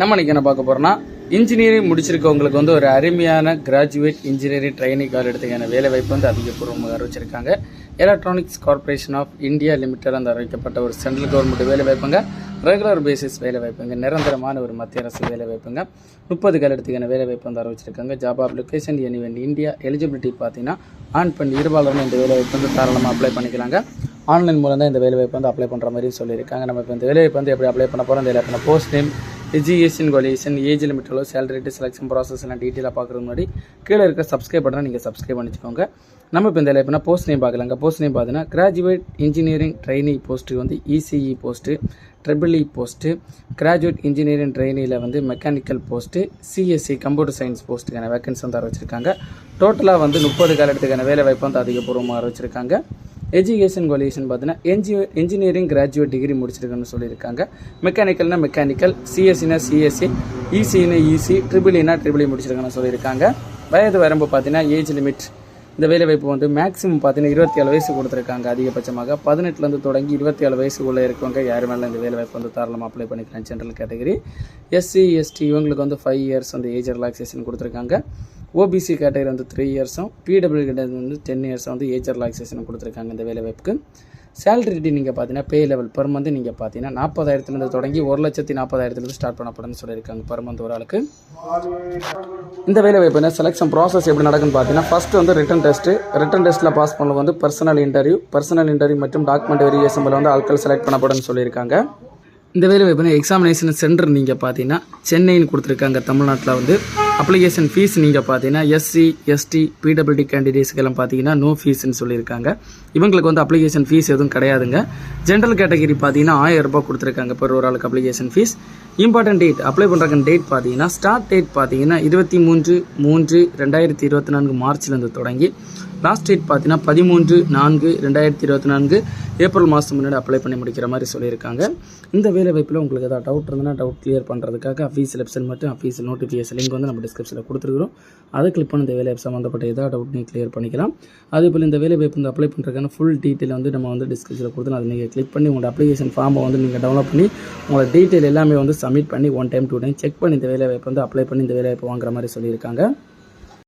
நம்ம இன்றைக்கி என்ன பார்க்க போகிறோம்னா இன்ஜினியரிங் முடிச்சிருக்கவங்களுக்கு வந்து ஒரு அருமையான கிராஜுவேட் இன்ஜினியரிங் ட்ரைனிங் கால் எடுத்துக்கான வேலை வாய்ப்பு வந்து அதிகப்பூர்வமாக அறிவிச்சிருக்காங்க. Electronics corporation of India limited அந்த அறிவிக்கப்பட்ட ஒரு சென்ட்ரல் கவர்மெண்ட் வேலை வாய்ப்புங்க. ரெகுலர் பேசிஸ் வேலை வாய்ப்புங்க. நிரந்தரமான ஒரு மத்திய அரசு வேலை வாய்ப்புங்க. முப்பது கால் எடுத்துக்கான வேலை வாய்ப்பு வந்து அறிவிச்சிருக்காங்க. ஜாப் அப்ளிகேஷன் எனிவென் இந்தியா எலிஜிபிலிட்டி பார்த்தீங்கன்னா ஆண் பெண் இருபாலரும் இந்த வேலை வாய்ப்பு வந்து தாராளமாக அப்ளை பண்ணிக்கலாங்க. ஆன்லைன் மூலம் தான் இந்த வேலை வாய்ப்பு வந்து அப்ளை பண்ணுற மாதிரி சொல்லியிருக்காங்க. நம்ம இப்போ இந்த வேலை வாய்ப்பு வந்து எப்படி அப்ளை பண்ண போகிறோம் இந்த வேலை post name education qualification age லிமிட்டோ salary rate selection process எல்லாம் டீட்டெயிலாக பார்க்குறது முன்னாடி கீழே இருக்க சப்ஸ்கிரைப் பண்ணால் நீங்கள் சப்ஸ்கிரைப் பண்ணிச்சுக்கோங்க. நம்ம இப்போ இந்த எப்படின்னா போஸ்ட் நேம் பார்க்கலாங்க. போஸ்ட் நேம் பார்த்தீங்கன்னா கிராஜுவேட் இன்ஜினியரிங் ட்ரைனிங் போஸ்ட்டு வந்து ECE post triple E post graduate engineering ட்ரைனியில் வந்து mechanical post CSC computer science போஸ்ட்டுக்கான vacancy வந்து அறிவிச்சிருக்காங்க டோட்டலாக வந்து முப்பது காலத்துக்கான வேலை வாய்ப்பு வந்து அதிகபூர்வமாக அறிவிச்சிருக்காங்க எஜுகேஷன் குவாலிஃபிகேஷன் பார்த்தீங்கன்னா என்ஜி இன்ஜினியரிங் கிராஜுவேட் டிகிரி முடிச்சிருக்குன்னு சொல்லியிருக்காங்க. மெக்கானிக்கல்னா மெக்கானிக்கல் சிஎஸ்சினா சிஎஸ்சி இசினா இசி ட்ரிபிள்னா ட்ரிபிள் முடிச்சிருக்காங்கன்னு சொல்லியிருக்காங்க. வயது வரம்பு பார்த்தீங்கன்னா ஏஜ் லிமிட் இந்த வேலைவாய்ப்பு வந்து மேக்ஸிமம் பார்த்தீங்கன்னா இருபத்தி ஏழு வயசு கொடுத்துருக்காங்க. அதிகபட்சமாக பதினெட்டுலேருந்து தொடங்கி இருபத்தி ஏழு வயசுக்குள்ளே இருக்கவங்க யார் மேலே இந்த வேலைவாய்ப்பு வந்து தாராளமாக அப்ளை பண்ணிக்கலாம். ஜென்ரல் கேட்டகரி எஸ்சி எஸ்டி இவங்களுக்கு வந்து ஃபைவ் இயர்ஸ் வந்து ஏஜ் ரிலாக்ஸேஷன் கொடுத்துருக்காங்க. ஓபிசி கேட்டகரி வந்து த்ரீ இயர்ஸும் பிடபிள்யூ கேட்டகரி வந்து டென் இயர்ஸும் வந்து ஏஜ் ரிலாக்ஸேஷன் கொடுத்துருக்காங்க இந்த வேலை வாய்ப்புக்கு. சேலரி நீங்கள் பார்த்தீங்கன்னா பே லெவல் பெர் மந்த் நீங்கள் பார்த்தீங்கன்னா நாற்பதாயிரத்துலேருந்து தொடங்கி ஒரு லட்சத்தி நாற்பதாயிரத்துலேருந்து ஸ்டார்ட் பண்ணப்படும்னு சொல்லியிருக்காங்க பெர் மந்த் ஒரு ஆளுக்கு. இந்த வேலை வாய்ப்பு செலெக்ஷன் ப்ராசஸ் எப்படி நடக்குன்னு பார்த்தீங்கன்னா ஃபஸ்ட்டு வந்து ரிட்டன் டெஸ்ட்டு ரிட்டன் டெஸ்ட்டில் பாஸ் பண்ண வந்து பர்சனல் இன்டர்வியூ பர்சனல் இன்டர்வியூ மற்றும் டாக்குமெண்ட் வெரிஃபிகேஷன் வந்து ஆட்கள் செலக்ட் பண்ணப்படும்னு சொல்லியிருக்காங்க. இந்த வேலை வாய்ப்பு எக்ஸாமினேஷன் சென்டர் நீங்கள் பார்த்தீங்கன்னா சென்னைன்னு கொடுத்துருக்காங்க தமிழ்நாட்டில் வந்து. அப்ளிகேஷன் ஃபீஸ் நீங்கள் பார்த்தீங்கன்னா எஸ்சி எஸ்டி பிடபிள்டி கேண்டிடேட்ஸ்க்கெல்லாம் பார்த்தீங்கன்னா நோ ஃபீஸ்னு சொல்லியிருக்காங்க. இவங்களுக்கு வந்து அப்ளிகேஷன் ஃபீஸ் எதுவும் கிடையாதுங்க. ஜென்ரல் கேட்டகரி பார்த்தீங்கன்னா ஆயிரம் ரூபாய் கொடுத்துருக்காங்க பெரு ஒரு ஆளுக்கு application fee important date apply பண்ணுறாங்க டேட் பார்த்தீங்கன்னா ஸ்டார்ட் டேட் பார்த்தீங்கன்னா இருபத்தி மூன்று மூன்று ரெண்டாயிரத்தி இருபத்தி நான்கு மார்ச்லேருந்து தொடங்கி லாஸ்ட் டேட் பார்த்தீங்கன்னா பதிமூன்று நான்கு ரெண்டாயிரத்தி இருபத்தி நான்கு ஏப்ரல் மாதம் முன்னாடி அப்ளை பண்ணி முடிக்கிற மாதிரி சொல்லியிருக்காங்க. இந்த வேலை வாய்ப்பில் உங்களுக்கு ஏதாவது டவுட் இருந்ததுன்னா டவுட் கிளியர் பண்ணுறதுக்காக அஃபீஸ் வெப்சைட் மட்டும் அஃபீஸ் நோட்டிஃபிகேஷன் லிங்க் வந்து நம்ம டிஸ்கிரிப்ஷனில் கொடுத்துருக்குறோம். அதை கிளிக் பண்ணி இந்த வேலைவாய்ப்பு சம்மந்தப்பட்ட ஏதாவது டவுட் நீங்கள் கிளியர் பண்ணிக்கலாம். அதே போல் இந்த வேலைவாய்ப்பு வந்து அப்ளை பண்ணுறதுக்கான ஃபுல் டீட்டெயில் வந்து நம்ம வந்து டிஸ்கிரிப்ஷனில் கொடுத்து அதை நீங்கள் கிளிக் பண்ணி உங்களோட அப்ளிகேஷன் ஃபார்மை வந்து நீங்கள் டவுன்லோட் பண்ணி உங்களோட டீட்டெயில் எல்லாமே வந்து சப்மிட் பண்ணி one time two time check பண்ணி இந்த வேலைவாய்ப்பு வந்து அப்ளை பண்ணி இந்த வேலை வாய்ப்பு வாங்குற மாதிரி சொல்லியிருக்காங்க.